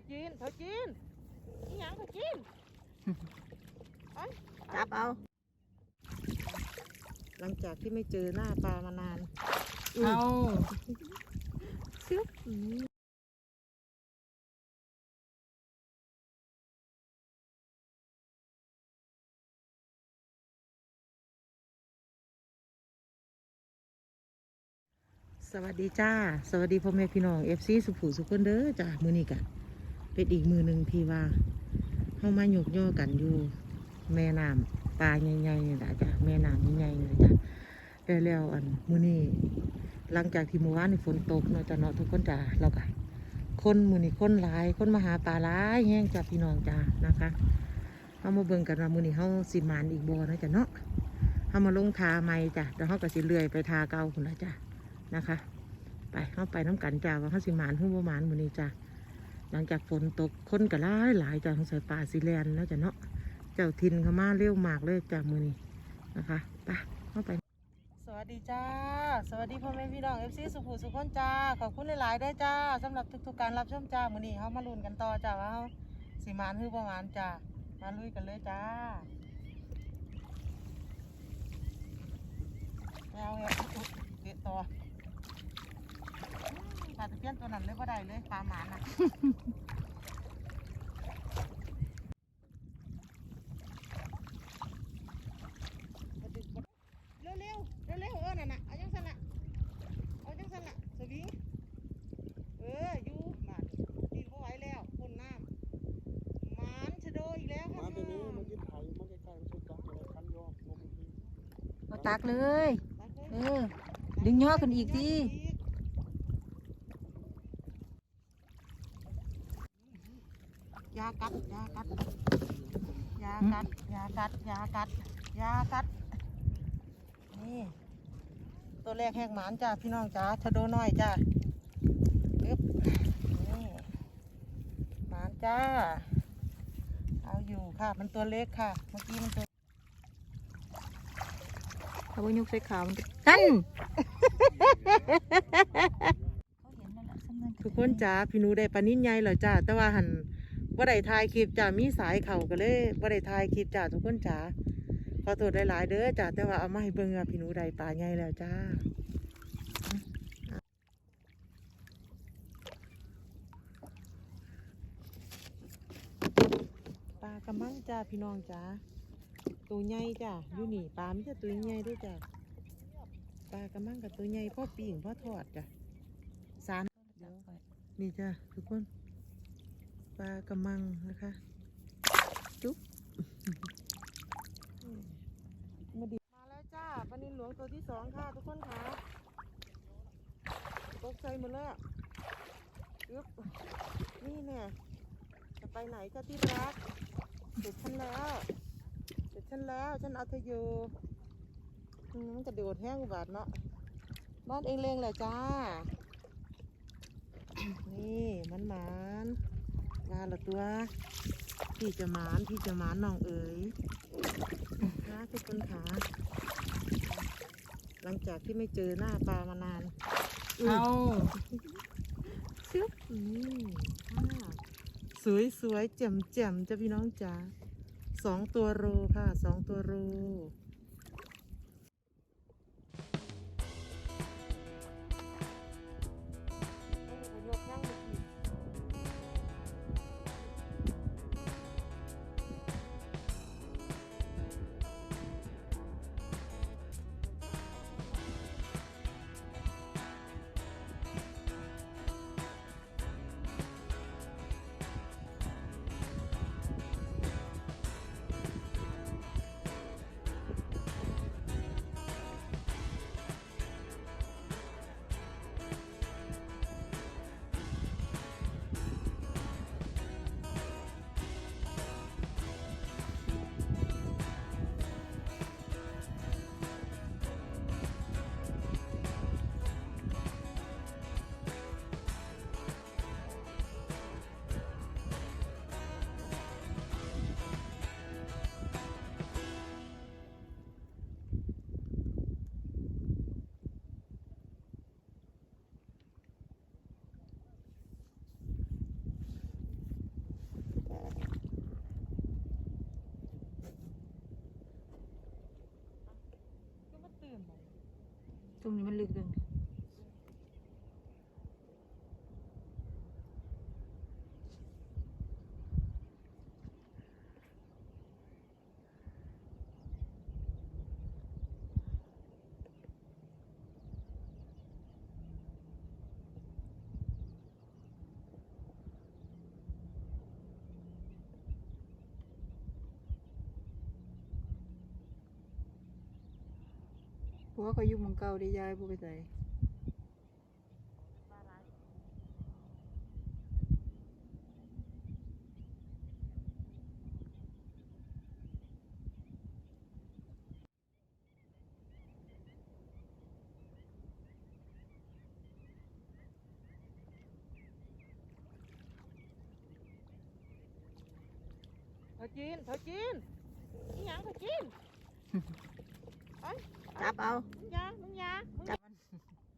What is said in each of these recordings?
อจีนเธอจีนนี่ยังเธอจีนจับเอา หลังจากที่ไม่เจอหน้าปลามานาน เอาซึบสวัสดีจ้า สวัสดีพ่อแม่พี่น้องเอฟซีสุภูสุขคนเด้อจ้า มือนี้กะ เป็นอีกมือหนึ่งที่ว่าเข้ามาหยกย่อกันอยู่ แม่น้ำปลาใหญ่ๆนี่แหละจ้ะแม่น้ำใหญ่ๆนี่แหละจ้ะแล้วแล้วอันมือนี้หลังจากที่เมื่อวานนี่ฝนตกเนาะจ้ะเนาะทุกคนจ้ะเราก็คนมือนี้คนหลายคนมาหาปลาหลายแห้งจ้ะพี่น้องจ้ะนะคะเฮามาเบิ่งกันว่ามือนี้เฮาสิมานอีกบ่เนะจ้ะเนาะเฮามาลงทาใหม่จ้ะแล้วเฮาก็สิเลื่อยไปทาเก่าพุ่นละจ้ะนะคะ ไปเฮาไปน้กันจ้ะว่าเฮาสิมานหรือบ่มานมือนี้จ้ะ หลังจากฝนตกคนก็หลายหลายจ้ะสงสัยปลาสิแล่นเนาะจ้ะเนาะเจ้าทินเขามาเร็วมากเลยจากมือนี้นะคะไปเข้าไป สวัสดีจ้า สวัสดีพ่อแม่พี่น้องเอฟซีสุภูสุขคนจ้าขอบคุณหลายๆด้วยจ้าสำหรับทุกๆการรับชมจ้ามือนี้เขามาลุ้นกันต่อจ้าว่าเขาสีมานคือประมาณจ้ามาลุยกันเลยจ้าเอาเนี่ยเด็ดต่อ นตัวนั้นเลยก็ได้เลยปลาหมานนะเร็วเร็วเร็วเร็วๆเออน่ะน่ะเอาจังสันละเอาจังสันละสวิงเอออยู่มาดินก็ไหวแล้วพ่นน้ำหมานชะโดอีกแล้วค่ะมาตัวนี้มันจะถ่ายมาใกล้ๆมันจะจับอะไรคันยอมลงทีเอาตักเลยตักเลย เออ ดึงย่อขึ้นอีกที ยา กัดยากัดยากัดยากัดยากัดยากัด นี่ ตัวแรกแหกหมานจ้าพี่น้องจ้าชะโดน้อยจ้าปึ๊บนี่หมานจ้า เอาอยู่ค่ะ มันตัวเล็กค่ะ เมื่อกี้มันตัวถ้าว่ายุกใส่ขาวมันจะนั่นทุกคนจ้าพี่หนูได้ปลานิ่นใหญ่แล้วจ้าแต่ว่าหัน ว่าได้ถ่ายคลิปจ้ามีสายเข่าก็เลยว่าได้ถ่ายคลิปจ้าทุกคนจ้าขอโทษหลายๆเด้อจ้าแต่ว่าเอามาให้เบิ่งพี่หนูได้ปลาใหญ่แล้วจ้าปลากระมังจ้าพี่น้องจ้าตัวใหญ่จ้าอยู่นี่ปลาไม่ใช่ตัวใหญ่ด้วยจ้าปลากระมังกับตัวใหญ่พ่อปิ่งพ่อทอดจ้าสามนี่จ้ะทุกคน ปลากระมังนะคะ จุ๊บมาดิมาแล้วจ้าปลานินหลวงตัวที่สองค่ะทุกคนค่ะตกใจหมดเลยอะยึบนี่เนี่ยจะไปไหนจ้าที่รักเสร็จฉันแล้วเสร็จฉันแล้ว ฉันเอาเธออยู่มันกระโดดแห้งบาทเนาะบ้านเองเลงแหละจ้า นี่มันหมาน ละตัวพี่จะหมานพี่จะหมานน้องเอ๋ยนะทุกคนขาหลังจากที่ไม่เจอหน้าปลามานานเอาซึบนี่ค่ะสวยสวยๆแจ่มแจ่มๆจ้ะพี่น้องจ๋าสองตัวโรค่ะสองตัวโร ตรงนี้มันลึกดึง ยเพราะว่าเขาอยู่หมองเก่าได้ย้ายผู้ไปใส่เขาจีนเขาจีนนี่ยังเขาจีน จับเอามึงยามึงยามึงจับมัน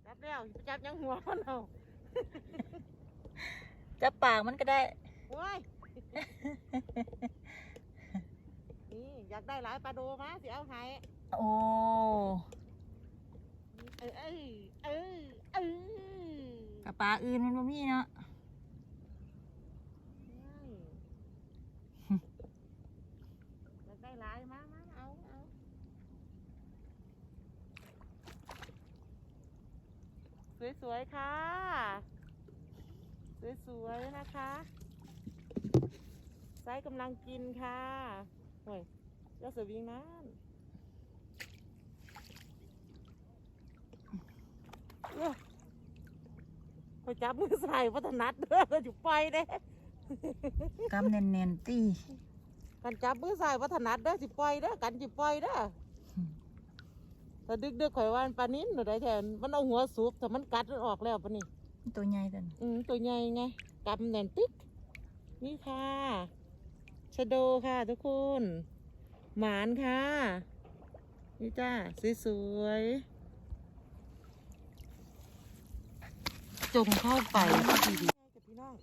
จับแล้วไปจับยังหัวมันเอาจับปากมันก็ได้โอ้ยนี่อยากได้หลายปลาโดมาสิเอาให้โอ้เออเออเออเออกระปลาอื่นมันบ่มีเนาะ อยากได้หลายมามาเอาเอา สวยๆค่ะ สวยๆนะคะไซส์กำลังกินค่ะโอ้ยเจ้าสวิงน้ำเอ้อคอยจับมือใส่พัฒนัดเด้อเราอยู่ไปเด้กำแน่นๆตีกันจับมือใส่พัฒนัดเด้อสิปล่อยเด้อกันสิปล่อยเด้อ ถ้าดึกดึกๆข่อยว่ามันปลานิ้นหรือไดแทนมันเอาหัวสูบแต่มันกัดมันออกแล้วปะนี่ตัวใหญ่ตันอืมตัวใหญ่ไงกำแน่นตึ๊กนี่ค่ะชะโดค่ะทุกคน หมานค่ะ นี่จ้าสวยๆจงเข้าไปดีๆกับพี่น้อง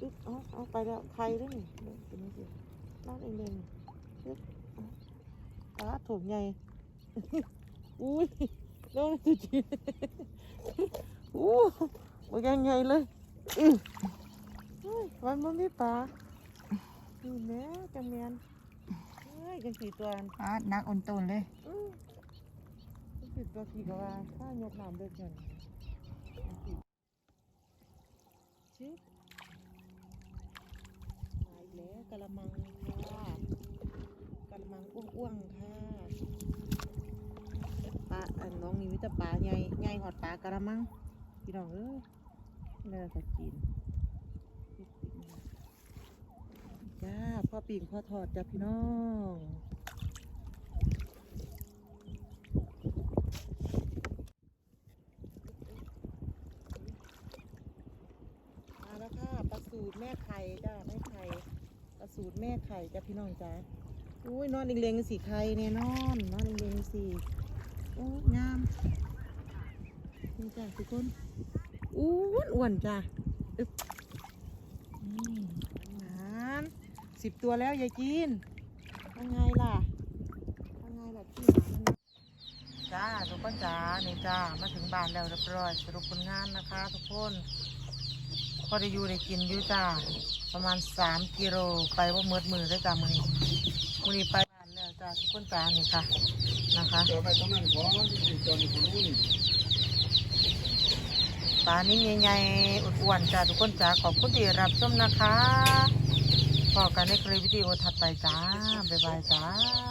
อึ๊บเอาเอาไปแล้วใครด้วยนี่นี่เป็นนี่สิน้องเองเองอึ๊บเอาปลาถุงใหญ่ อุ้ยน้องตัวจีนอู้มันยังไงเลยอื้อเฮ้ยมันมันมีปลาอยู่แม่จังแมนเฮ้ยกันสี่ตัวอันปลานักอนตนเลยอื้อกันสี่ตัวกี่กว่าข้ายกน้ำเด็กกันชิบมาอีกแล้วกะละมังค่ะกะละมังอ้วงๆค่ะปลาอันน้องนี่มีแต่ปลาใหญ่ใหญ่หอดปลากะละมังพี่น้องเอ้ยนี่ละจีนจ้าพ่อปิ่งพ่อทอดจ้าพี่น้องมาแล้วค่ะปลาสูตรแม่ไข่จ้าแม่ไข่ปลาสูตรแม่ไข่จ้าพี่น้องจ้าอุ้ยนอนเล็งๆสีไข่เนี่ยนอน นอนเล็งๆสี อ้งามนี่จ้าทุกคนอ้วนอ้วนจ้ะอึ๊บนี่หานสิบตัวแล้วยายจีนยังไงล่ะยังไงล่ะที่หมามันนจ้าทุกคนจ้านี่จ้ามาถึงบ้านแล้วเรียบร้อยสรุปผลงานนะคะ ทุกคนพอได้อยู่ได้กินอยู่จ้าประมาณสามกิโลไปว่าเมืดมือได้จ้ามือนี้มือนี้ไป ทุกคนจ้านี่ค่ะนะคะเดี๋ยวไปตรงนั้นก่อนที่จอนคุณรู้นี่ปลานี้ใหญ่ๆอ้วนๆจ้าทุกคนจ้าขอบคุณที่รับชมนะคะพอกันในคลิปวิดีโอถัดไปจ้าบ๊ายบายจ้า